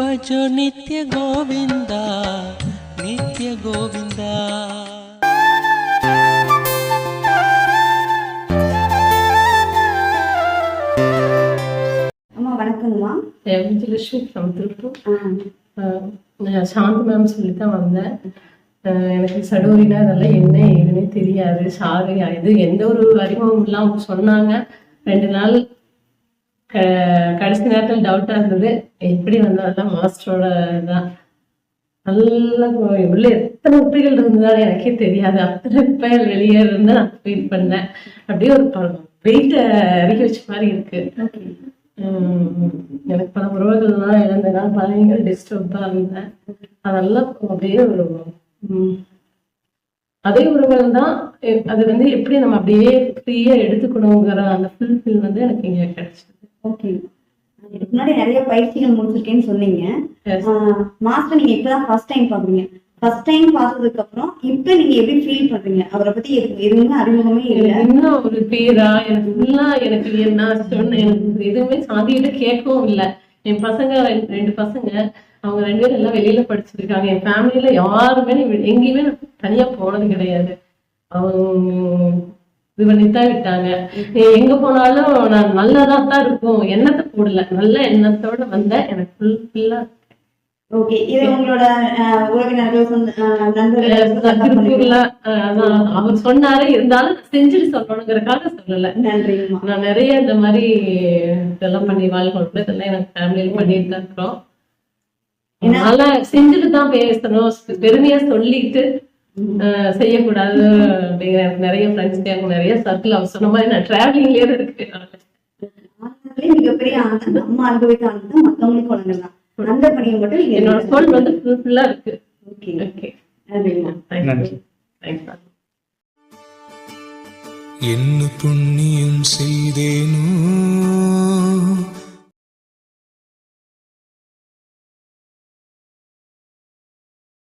भजो நித்ய கோவிந்தா நித்ய கோவிந்தா வணக்கங்கம்மா என் ஜெயலட்சுமி ஃப்ரம் சாந்தி மேம் சொல்லி தான் வந்தேன் எனக்கு சடூரினா அதெல்லாம் என்ன ஏதுன்னு தெரியாது சாரு இது எந்த ஒரு அறிமுகம் இல்லாமல் சொன்னாங்க. ரெண்டு நாள் கடைசி நேரத்தில் டவுட்டாக இருந்தது. எப்படி வந்ததெல்லாம் மாஸ்டரோட தான் நல்லா உள்ள எத்தனை உப்பைகள் இருந்ததாலும் எனக்கே தெரியாது. அத்தனை உப்பைகள் வெளியே இருந்து நான் ஃபீல் பண்ணேன். அப்படியே ஒரு வெயிட்டை இறக்கி வச்ச மாதிரி இருக்கு. எனக்கு பல உறவுகள்லாம் இழந்தனால பழைய டிஸ்டர்பாக இருந்தேன். அதெல்லாம் அப்படியே ஒரு உம், அதே உறவுகள் தான். அது வந்து எப்படி நம்ம அப்படியே ஃப்ரீயா எடுத்துக்கணுங்கிற அந்த ஃபுல்ஃபில் வந்து எனக்கு இங்க கிடைச்சது. ஓகே இதுக்கு முன்னாடி நிறைய பயிற்சிகள் முடிச்சிருக்கேன்னு சொன்னீங்க. மாஸ்டர் நீங்க இப்பதான் ஃபர்ஸ்ட் டைம் பாக்குறீங்க. ஃபர்ஸ்ட் டைம் பார்த்ததுக்கு அப்புறம் இப்ப நீங்க எப்படி ஃபீல் பண்றீங்க? அவரை பத்தி எதுக்கு எதுவுமே அறிமுகமே இல்ல. இன்னும் ஒரு பேரா? எனக்கு ஃபுல்லா எனக்கு என்ன சொன்ன எனக்கு எதுவுமே சாந்தியிட்ட கேட்கவும் இல்லை. என் பசங்க ரெண்டு ரெண்டு பசங்க அவங்க ரெண்டு பேரும் எல்லாம் வெளியில படிச்சிருக்காங்க. என் ஃபேமிலியில யாருமே எங்கேயுமே நான் தனியா போனது கிடையாது. அவங்க இது பண்ணித்தான் விட்டாங்க எங்க போனாலும் நான் நல்லதா தான் இருக்கும். எண்ணத்தை போடல. நல்ல எண்ணத்தோட வந்தேன் எனக்கு ஃபுல் ஃபுல்லா ஓகே இது உங்களோட அவர் சொன்னாரு. இருந்தாலும் செஞ்சுட்டு சொல்லணுங்கிறதுக்காக சொல்லல. நன்றிங்கம்மா நான் நிறைய இந்த மாதிரி இதெல்லாம் பண்ணி வாழ்க்கை இதெல்லாம் எனக்கு ஃபேமிலியில பண்ணிட்டு தான் இருக்கிறோம். அதனால செஞ்சுட்டு தான் பேசணும். பெருமையா சொல்லிட்டு செய்யக்கூடாது அப்படிங்கிற எனக்கு நிறைய ஃப்ரெண்ட்ஸ் எனக்கு நிறைய சர்க்கிள் அவர் சொன்ன மாதிரி நான் டிராவலிங்லயே தான் இருக்கு. ஆனந்தத்திலே மிகப்பெரிய ஆனந்தம். நம்ம அனுபவிக்க ஆனந்தம் மத்தவங்களுக்கு வழங்கலாம் அந்த பணியை மட்டும் என்னோட சோல் வந்து ஃபுல்லா இருக்கு. ஓகே ஓகே என்ன புண்ணியம் செய்தேனோ